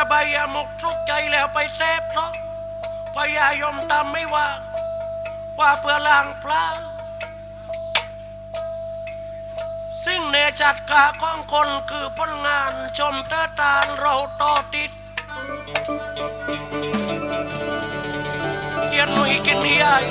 ถ้าใบยาหมกทุกข์ใจแล้วไปแซบซะพยายมตามไม่ว่างว่าเพื่อล้างพลางสิ่งเนจัดกาของคนคือผลงานชมตาตาลเราต่อติดเยนหนุ่ยกินยาย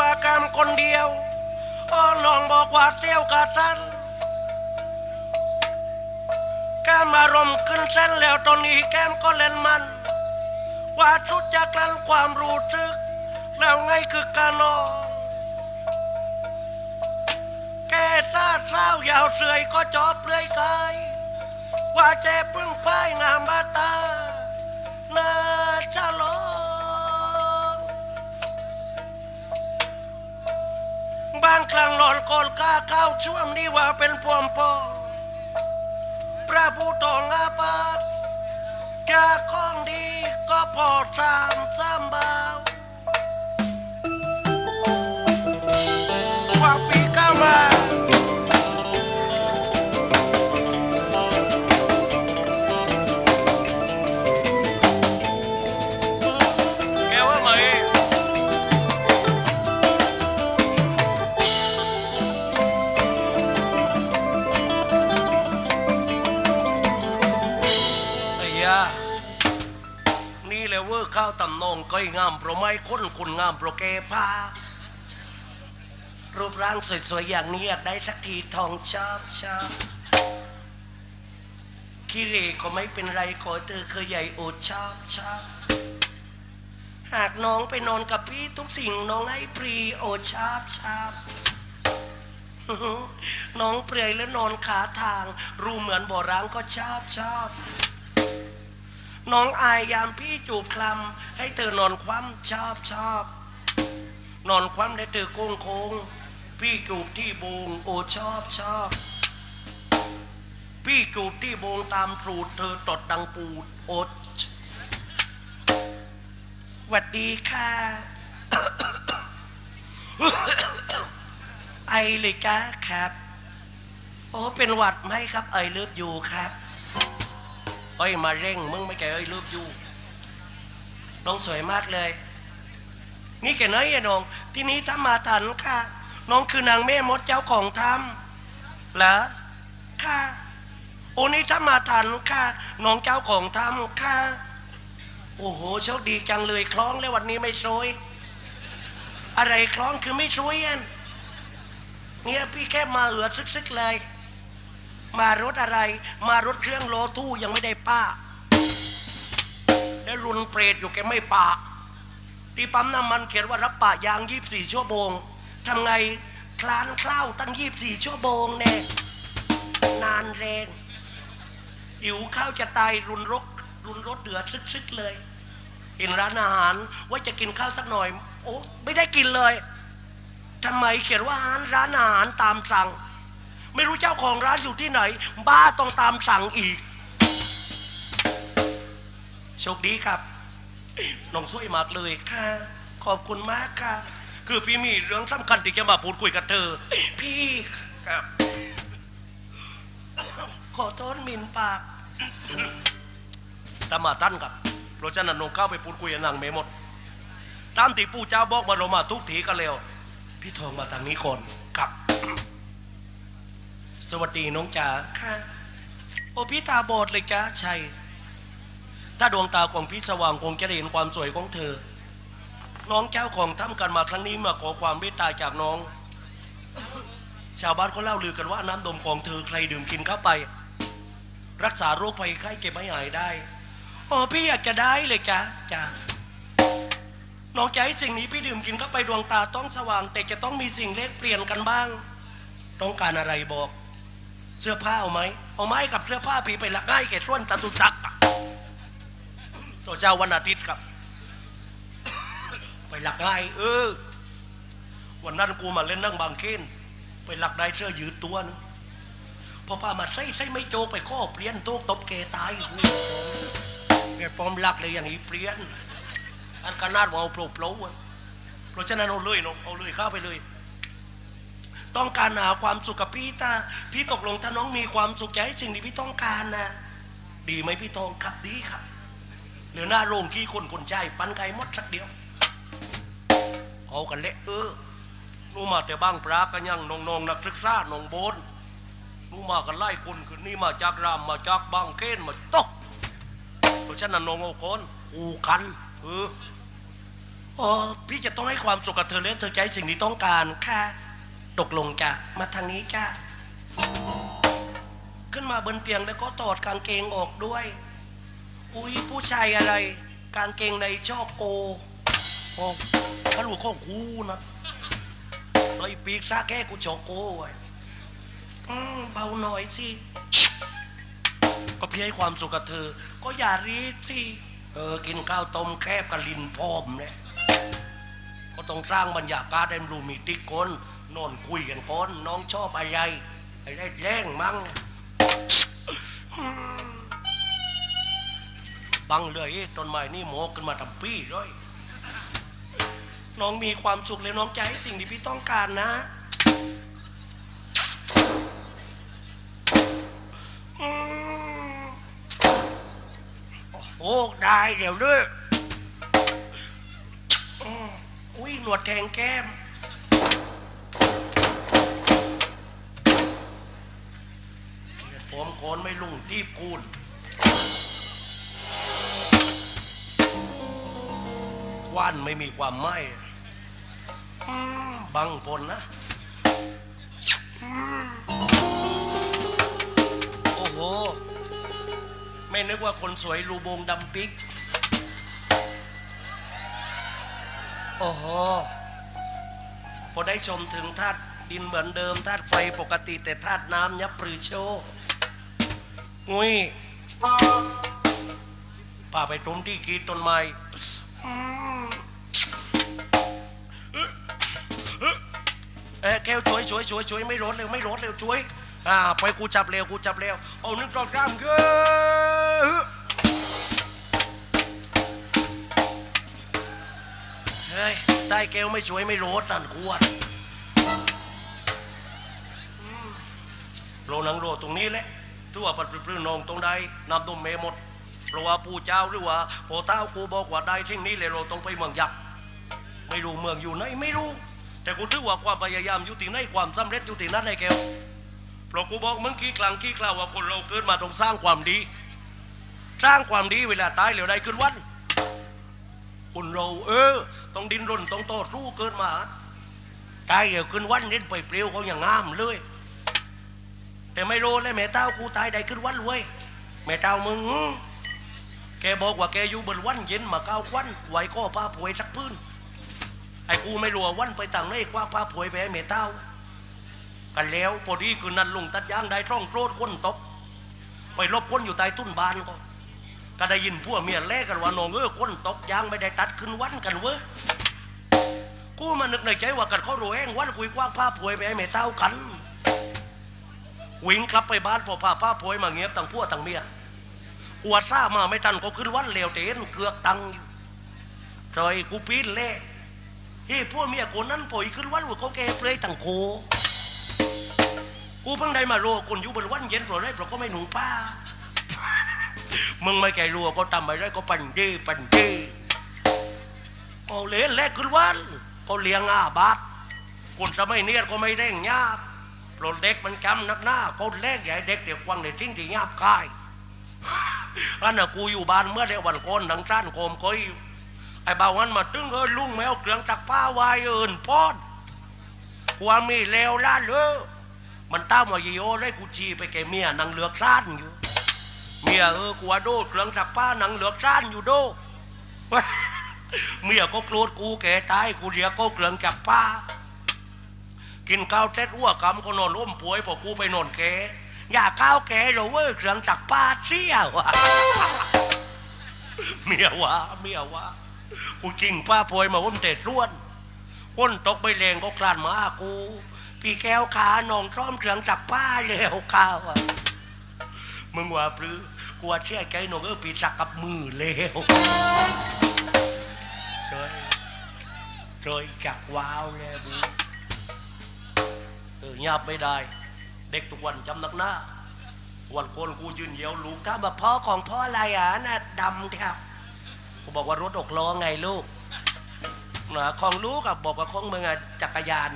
บากามคนเดียวอ้อน้องบอกว่าเซี่ยวกาสันแกมารมขึ้นเส้นแล้วตอนนี้แก้มก็เล่นมัน ว่าชุดจะกลั้นความรู้สึก แล้วไงคือการนอน แก่ซาเศร้ายาวเสื่อยก็จอบเปลือยกาย ว่าเจ็บพึ่งพ่ายงามบาตาน่าจะลองบางครั้งหลอนกอนก้าเข้าช่วงนี้ว่าเป็นพวมพอพระผู้ตองอาปาดยาขอ งดีก็พ ข้าวตำนองก้อยงามเพราะไม่ค้นคุณงามเพราะแกผ้ารูปร่างสวยๆอย่างนี้อยากได้สักทีทองชอบชอบขี้เรก็ไม่เป็นไรขอเธอเคยใหญ่โอชอบชอบหากน้องไปนอนกับพี่ทุกสิ่งน้องให้ปรีโอชอบชอบน้องเปลือยและนอนขาทาง รูเหมือนบ่อร้างก็ชอบชอบ น้องอายยามพี่จูบคลำให้เธอนอนคว่ำชอบชอบ นอนคว่ำและเธอโค้งโค้งพี่จูบที่โบงโอชอบชอบ พี่จูบที่บงตามสูดเธอตดดังปูดโอดหวัดดีค่ะ ไอเลยจ้าครับ โอ้เป็นหวัดไหมครับไอเลิฟอยู่ครับ เอ้ยมาเร่งมึงไม่แกเอ้ยเลิฟอยู่น้องสวยมากเลย นี่แกน้อยอะน้อง ที่นี้ถ้ามาทันค่ะ น้องคือนางแม่มดเจ้าของถ้ำเหรอค่ะโอ้นี่ถ้ามาทันค่ะ น้องเจ้าของถ้ำค่ะ โอ้โหโชคดีจังเลยคล้องแล้ววันนี้ไม่ซวยอะไรคล้องคือไม่ซวยอันเนี่ยพี่แค่มาเอือซึกๆเลย มารถอะไร มารถเครื่องโลทู่ยังไม่ได้ป้า แล้วรุนเปรตอยู่แกไม่ปะที่ปั๊มน้ำมันเขียนว่ารับปะยางยีบสี่ชั่วโมงทำไงคลานเคล้าตั้งยีบสี่ชั่วโมงแน่นานแรงหิวข้าวจะตายรุนรก รุนรถเดือดซึกๆเลย เห็นร้านอาหารว่าจะกินข้าวสักหน่อย โอ้ไม่ได้กินเลยทำไมเขียนว่าร้านร้านอาหารตามสั่ง ไม่รู้เจ้าของร้านอยู่ที่ไหน บ้าต้องตามสั่งอีก โชคดีครับน้องช่วยมากเลยค่ะ ขอบคุณมากค่ะ คือพี่มีเรื่องสำคัญที่จะมาพูดคุยกับเธอ พี่ครับ ขอโทษหมินปากตามาตั้นครับเพราะฉะนั้นน้องเข้าไปพูดคุยกับนางเมหมด ตามที่ปู่เจ้าบอกมาเรามาทุกทีกันแล้ว พี่ทองมาทางนี้คนครับ สวัสดีน้องจ๋าค่ะ โอ้พี่ตาบอดเลยจ้าใช่ ถ้าดวงตาของพี่สว่างคงจะเห็นความสวยของเธอ น้องเจ้าของทำกันมาครั้งนี้มาขอความเมตตาจากน้อง ชาวบ้านเขาเล่าลือกันว่าน้ำดมของเธอใครดื่มกินเข้าไป รักษาโรคภัยไข้เจ็บไม่หายได้อ๋อพี่อยากจะได้เลยจ้าจ้าน้องจะให้สิ่งนี้พี่ดื่มกินเข้าไปดวงตาต้องสว่าง แต่จะต้องมีสิ่งเล็กเปลี่ยนกันบ้าง ต้องการอะไรบอก เสื้อผ้าเอาไหมเอาไหมกับเสื้อผ้าพี่ไปละง่ายแก่ส่วนตะตุจักตัวเจ้าวันอาทิตย์ครับ ไปหลักได้เออ วันนั้นกูมาเล่นนั่งบางเคนไปหลักได้เสื้อยืดตัวนึงพอพามาใส่ใส่ไม่โจไปข้อเปลี่ยนโต๊ะตบเกตายกูแกปลอมหลักเลยอย่างนี้เปลี่ยนอันขนาดว่าเอาโปรโปรอะเพราะฉะนั้นเอาเลยเนาะเอาเลยเข้าไปเลย ต้องการหาความสุขกับพี่ตาพี่ตกลงถ้าน้องมีความสุขใจสิ่งที่พี่ต้องการนะดีไหมพี่ทองครับดีครับเหลือหน้าโรงขี้คนคนใจปันไก่มดสักเดียวเอากันเละเออนู่มาแต่บ้างปลากันยังนองนองนักศึกษานองโบนนู่มากันไล่คนคืนนี้มาจากรามมาจากบางเคนมาตกเพราะฉะนั้นนองโอโคนอูกันเอออ๋อพี่จะต้องให้ความสุขกับเธอและเธอใจสิ่งที่ต้องการค่ะ ตกลงจ้ะมาทางนี้จ้ะขึ้นมาบนเตียงแล้วก็ตอดกางเกงออกด้วย อุ้ยผู้ชายอะไร กางเกงในชอบโกโอ้ถ้าลูกของกูนะไอ้ปีกซาแก้กูชอบโกไว้อืมเบาหน่อยสิก็พี่ให้ความสุขกับเธอ ก็อย่ารีบสิเออกินข้าวต้มแคบกับลินพร้อมเนี่ยก็ต้องสร้างบรรยากาศให้มันดูมีติกคน นอนคุยกันก่อนน้องชอบอะไรไอ้ได้แรงมั้งบังเลยไอ้ต้นไม้นี่โมกขึ้นมาทำปี้ด้วยน้องมีความสุขแล้วน้องจะให้สิ่งที่พี่ต้องการนะอืมโอ้ได้เดี๋ยวเลิกอืมอุ้ยหนวดแทงแก้ม ผมโกนไม่ลุ่งทีบคูณควันไม่มีความไหมบังพลนะ โอ้โห ไม่นึกว่าคนสวยรูบงดำปิก โอ้โห พอได้ชมถึงธาตุดินเหมือนเดิมธาตุไฟปกติแต่ธาตุน้ำยับปรือโชว์ งุยป่าไปตรงที่กีดต้นไม้เอ้ยแก้วช่วยช่วยช่วยช่วยไม่รดเร็วไม่รดเร็วช่วยอ่าไปกูจับเร็วกูจับเร็วเอานึ่งสองสามเก้อเฮ้ยได้แก้วไม่ช่วยไม่รดนั่นกวดอืมโรนังโรตรงนี้แหละ ตัวปัดปลื้นนองตรงใดนำตุมเมหมดเพราะว่าปู่เจ้าหรือว่าพ่อเต้ากูบอกว่าได้สิ่งนี้เลยเราต้องไปเมืองยักษ์ไม่รู้เมืองอยู่ไหนไม่รู้ แต่กูถือว่าความพยายามอยู่ที่ไหนความสำเร็จอยู่ที่นั่นไอ้แก้วเพราะกูบอกเมึงกี้กลางกี้กล่าวว่าคนเราเกิดมาต้องสร้างความดี สร้างความดีเวลาตายเหลียวได้ขึ้นวันคนเราเออ ต้องดิ้นรนต้องต่อสู้เกินมาตายเดี๋ยวขึ้นวันนี้ไปเปรี้ยวเขาอย่างงามเลย แต่ไม่รู้เลยแม่เต้ากูตายได้ขึ้นวันเว้ยแม่เต้ามึงแกบอกว่าแกอยู่บนวันเย็นมาเก้าวันไหวก็ป้าป่วยสักพื้นไอ้กูไม่รู้ว่าวันไปต่างไหนกว่าป้าป่วยไปให้แม่เต้ากันแล้วพอดีคืนนั้นลุงตัดยางได้ร่องโกรธคนตก ไปลบคนอยู่ใต้ตุ้นบานก็ก็ได้ยินพวกเมียแลกกันว่าน้องเออคนตกยางไม่ได้ตัดขึ้นวันกันเว้ยกูมานึกในใจว่ากันเขารู้เองวันคุยกว้างผ้าป่วยไปให้แม่เต้ากัน วิ่งกลับไปบ้านพอพาผ้าป่วยมาเงียบตั้งพวกตั้งเมียกวดซ่ามาไม่ทันก็ขึ้นวันเลวเตนเกือกตังอยู่จอยกูปีนเล่เฮ้พวกเมียคนนั้นป่วยขึ้นวันว่าเขาแกเปลยตั้งโคกูเพิ่งได้มารู้ว่าคนอยู่บนวันเย็นเพราะไรเพราะก็ไม่หนุ่งผ้ามึงไม่แก่รัวก็ทำอะไรก็ปั่นดีปั่นดีเอาเล่นแลกขึ้นวันก็เลี้ยงอาบาทคนสมัยเนี้ยก็ไม่เร่งยาบโปรดเด็กมันจำนักหน้าคนแรกใหญ่เด็กเด็กวังในทิ้งที่ยาบกายอันน่ะกูอยู่บ้านเมื่อเดือนวันก่อนดังจ้านโคมก้อยไอ้บ่าวันมาตึ้งเอ้ยลุงแมวเครื่องจักรผ้าวายเอินพอดความมีเลวล้านเลอมันตามว่ายีโอได้กูจีไปแกเมียนางเหลือกซ่านอยู่ เมียเออกลัวโดดเครื่องสักผ้าหนังเหลือกซ่านอยู่โดเว้ยเมียก็โกรธกูแก่ตายกูเรียกก็เครื่องจักผ้า กินข้าวเซ็ตอ้วกกำก็นอนล้มป่วยพอกูไปนอนแกอย่าก้าวแกหรอเว้ยเครื่องจักผ้าเสียวะเมียวะเมียวะกูจริงป้าป่วยมาว่นเตะร่วนว่นตกไปแรงก็กลานมาหากู พี่แก้วขาหนองซ้อมเครื่องจับป้าแล้วข้าวอะมึงว่าปรือกูว่าเชื่อใจหนองเออปีสักกับมือแล้วเจยเจยจักว้าวแล้วบู เออยับไม่ได้ เด็กทุกวันจำนักหน้า วันโคนกูยืนเยียวลูกถ้ามแบบพ่อของพ่ออะไรอะน่ะดำครับกูบอกว่ารถอกล้อไงลูกนะของลูกอะบอกว่าของมึงอะจักรยาน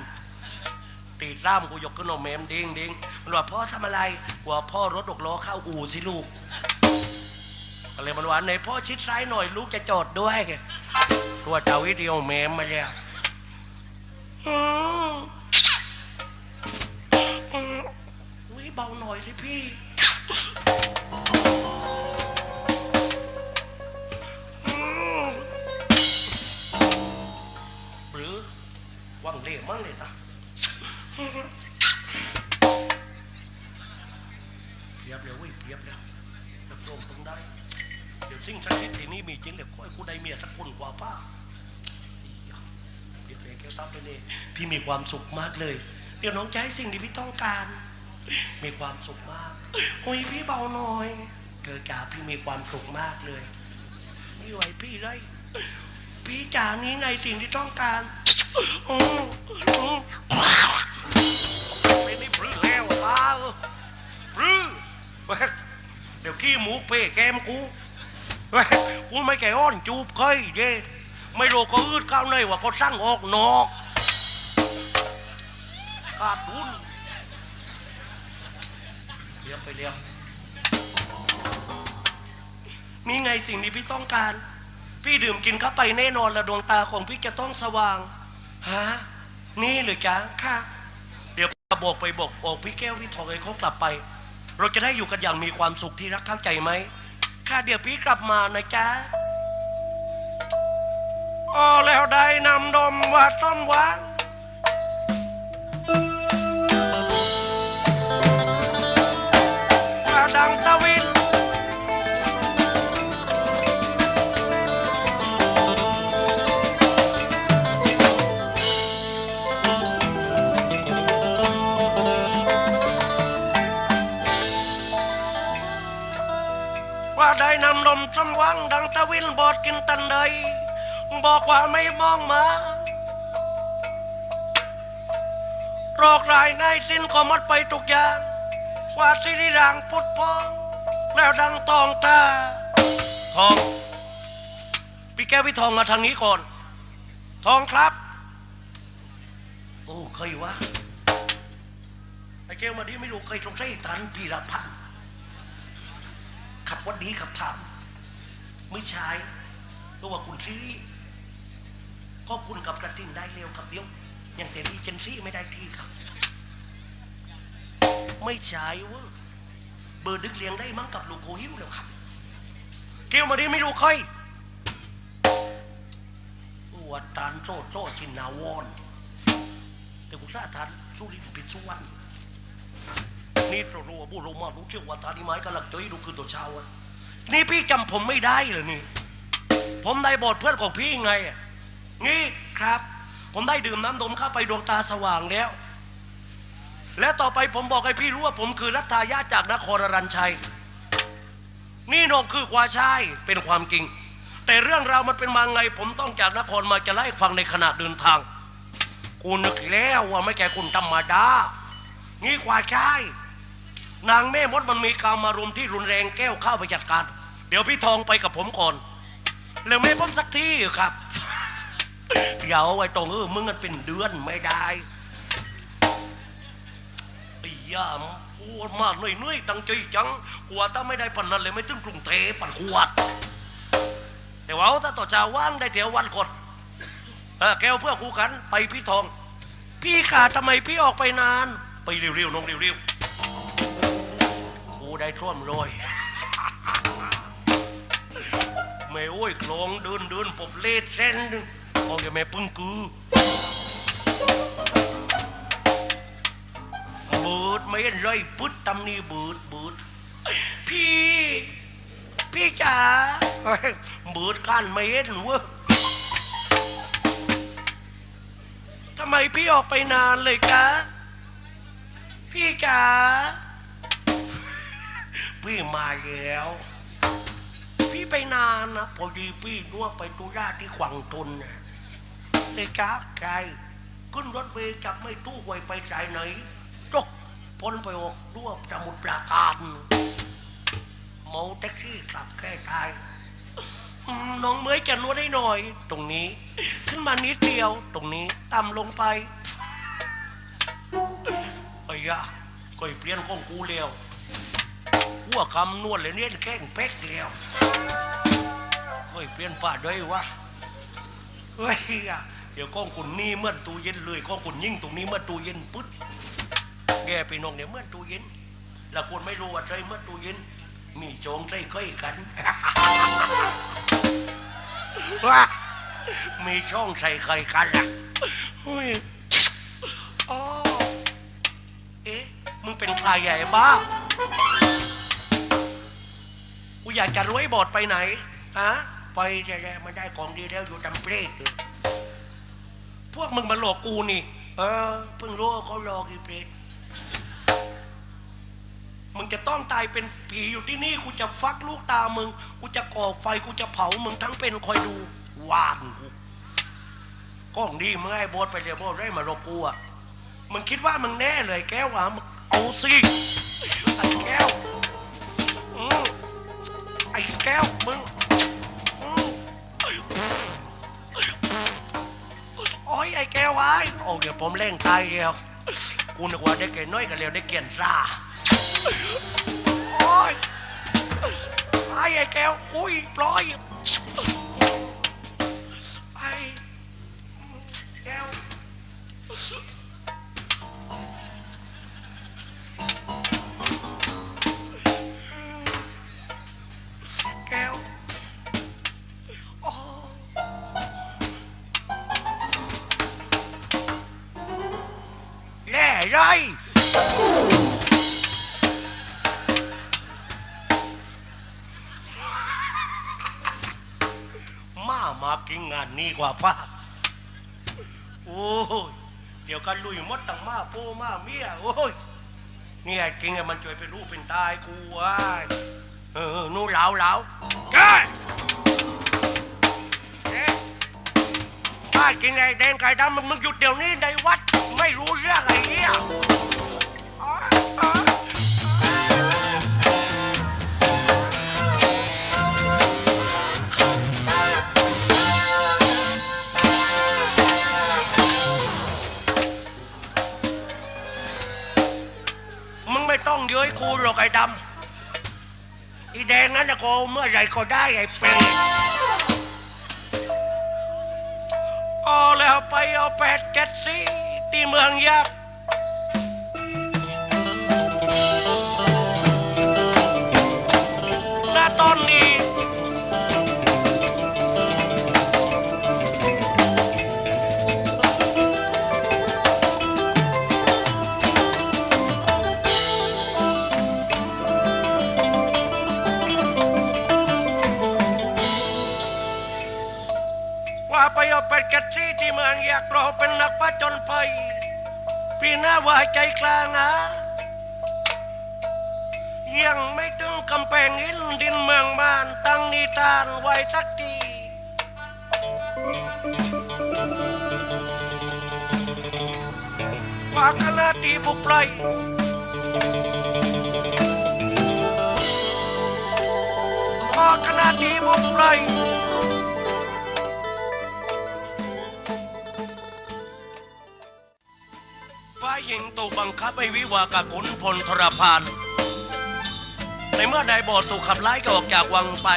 ตีซ้ำกูยกขึ้นเอาเมมดิ้งดิ้งมันว่าพ่อทำอะไรกว่าพ่อรถอกล้อเข้าอู่สิลูกก็เลยมันว่าในพ่อชิดซ้ายหน่อยลูกจะจอดด้วยตัวเจ้าวิดีโอเมมมาแล้ว เบาหน่อยสิพี่ หรือว่างเล่มั่งเลยตาเพียบเลยเว้ยเพียบแล้วจะตรงตรงได้ เดี๋ยวสิ่งศักดิ์สิทธิ์ที่นี่มีจริงเดี๋ยวค่อยกูได้เมียสักคนกว่าป้าอีหยาปิดเลยแก้วตั้มไปเลย พี่มีความสุขมากเลย เดี๋ยวน้องจะให้สิ่งที่พี่ต้องการ มีความสุขมากโอ้ยพี่เบาหน่อย เธอจ๋าพี่มีความสุขมากเลย ไม่ไหวพี่เลย พี่จ๋านี้ในสิ่งที่ต้องการอืมอืมไม่ได้ปลื้อแล้วอะป้าเออปลื้อเว้ยเดี๋ยวขี้หมูเป้แกมกูเว้ยกูไม่แก่อ้อนจูบเคยเย่ไม่รู้ก็อืดเข้าในว่าก็สร้างออกนอกขาดทุน เลี้ยงไปเลี้ยงนี่ไงสิ่งที่พี่ต้องการ พี่ดื่มกินเข้าไปแน่นอนละดวงตาของพี่จะต้องสว่างฮะนี่หรือจ๊ะค่ะ เดี๋ยวบอกไปบอกบอกพี่แก้วพี่ทองให้เขากลับไป เราจะได้อยู่กันอย่างมีความสุขที่รักเข้าใจไหมค่ะเดี๋ยวพี่กลับมานะจ๊ะอ๋อแล้วได้นำนมว่าต้มหวาน วิน ว่าได้นำนมสำวังดังตะวินบอดกินตันใดบอกว่าไม่มองมาโรครายง่ายสิ้นก็หมดไปทุกอย่าง ว่าสิริรางพุดพอง แล้วดังตองตา ทอง พี่แก้วพี่ทองมาทางนี้ก่อน ทองครับ โอ้เคยวะไอ้แก้วมาดีไม่รู้เคยสงสัยตันพีรพันธ์ขับวันดีขับทำไม่ใช่ตัวว่าคุณซีรีส์ก็คุณกับกระทิงได้เร็วครับเดียวอยังแต่รีเจนซี่ไม่ได้ที่ครับ ไม่ใช่เว้ย เบอร์ดึกเลี้ยงได้มั้งกับลูกโคหิวแล้วครับเกลมาดีไม่รู้ครอยวดตานโซ่โซ่ชินนาวอนแต่กูทราทานสุริปิดสุวรรณนี่เรารู้ว่าบุรุษมารู้เชื่อว่าตาดีไม้กำลังจะให้ดูคือตัวเช้าอะนี่พี่จำผมไม่ได้เลยนี่ ผมได้บทเพื่อนของพี่ไง นี่ครับ ผมได้ดื่มน้ำดมเข้าไปดวงตาสว่างแล้ว และต่อไปผมบอกให้พี่รู้ว่าผมคือรัตายาจากนครรัญชัย นี่นองคือความใช่เป็นความจริง แต่เรื่องราวมันเป็นมาไง ผมต้องจากนครมาจะไล่าให้ฟังในขณะเดินทาง กูนึกแล้วว่าไม่แก่คุณธรรมดา นี่ควายใช่นางแม่มดมันมีการมารวมที่รุนแรงแก้วเข้าไปจัดการ เดี๋ยวพี่ทองไปกับผมก่อน แล้วแม่ผมสักที่ครับอย่าเอาไว้ตรงเออมึงกันเป็นเดือนไม่ได้ ไอ้ย่ามปวดมากหน่อยๆตั้งใจจังกลัวถ้าไม่ได้ปันนั้นเลยไม่ถึงกรุงเทพปันขวดแต่ว่าเอาถ้าต่อจาวว่างได้เดี๋ยววันกดแก้วเพื่อกูกันไปพี่ทอง พี่ขาดทำไมพี่ออกไปนาน ไปเร็วๆน้องเร็วๆกูได้ท่วมโรยไม่โอ้ยโคลงเดินเดินผมเลดเส้นมองแกแม่ปึ้งกื บูดไม่เห็นเลยพุดทำนี่บูดบูดพี่ พี่จ๋าบูดกันไม่เห็นวะทำไมพี่ออกไปนานเลยกะพี่จ๋าพี่มาแล้ว พี่ไปนานนะพอดีพี่นัวไปตุย่าที่ขวางทุนเลยจ้าใครขึ้นรถเมจับไม่ตู้ไวไปสายไหน พ้นไปออกรั่วสมุดปราการเมาแท็กซี่กลับแค่ตายน้องเมยจะนวดได้หน่อย ตรงนี้ ขึ้นมานิดเดียว ตรงนี้ต่ำลงไปไอ้ยะก็เปลี่ยนของกูเร็วหัวคำนวดเลยเนี่ยแข้งเป๊กแล้วก็เปลี่ยนป่าด้วยวะเฮ้ยอะเดี๋ยวก้องกุนนี่เมื่อตูเย็นเลยก้องกุนยิ่งตรงนี้เมื่อตูเย็นปึ๊ด แกไปนองเนี่ยเมื่อตู้เย็นแล้วคนไม่รู้ว่าใจเมื่อตู้เย็น มีโจงใจค่อยกันว้ามีช่องใส่ใครกันล่ะเฮ้ยอ๋อเอ๊ะ มึงเป็นใครใหญ่บ้ากูอยากจะรวยบอดไปไหนฮะไปจะแย่มาได้ของดีแล้วอยู่จำเปรตเลยพวกมึงมาหลอกกูนี่ เออเพิ่งรู้ว่าเขาหลอกอีเปรต มึงจะต้องตายเป็นผีอยู่ที่นี่กูจะฟักลูกตามึงกูจะก่อไฟกูจะเผามึงทั้งเป็นคอยดูวานกูกล้องดีมึงให้โบอสไปเรียบร้อยได้มาหลอกกูอะมึงคิดว่ามึงแน่เลยแก้วอะมึงเอาสิไอ้แก้วอไอ้แก้วมึงอืมโอ้ยไอ้แก้วไอ้โอ้เดี๋ยวผมเล่งตายเดียวกูนึกว่าได้เก่น้อยกันเร็วได้เกียนซ่า ไอ้ไอ้แก้วคุยปล่อยไอ้แก้ว กินงานนี้กว่าป้าโอ้ยเดี๋ยวกันลุยมดตังมาโพมาเมียโอ้ยนี่ยกินไงมันช่วยเป็นรูปเป็นตายกูว้ายเออนู่นเหลาเหลาแกเอ๊ะป้กินไงแดงไก่ดำมึงมึงหยุดเดี๋ยวนี้ในวัด ไม่รู้เรื่องอะไรเนี่ย กูหรอกไอ้ดำไอ้แดงนั้นนะกูเมื่อไหร่ก็ได้ไอ้เปรตเอาแล้วไปเอาแปดเจ็ดสี่ที่เมืองยักษ์ณตอนนี้ ดกัดซี่ที่เมืองอยากราเป็นนักผจญภัยพี่หน้าว่าใจกลางนะ ยังไม่ถึงกำแพงหินดินเมืองมานตั้งนิทานไว้สักทีว่าคณะตีบุกไพรว่าคณะตีบุกไพริงถูกบังคับให้วิวากับขุนพลทรพาน ในเมื่อนายบอดถูกขับไล่ก็ออกจากวังไป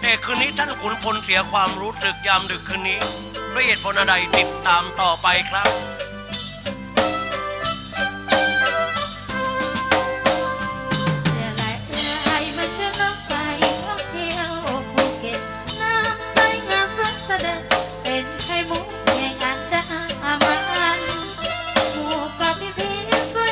แต่คืนนี้ท่านขุนพลเสียความรู้สึกยามดึกคืนนี้ด้วยเหตุผลใดติดตามต่อไปครับ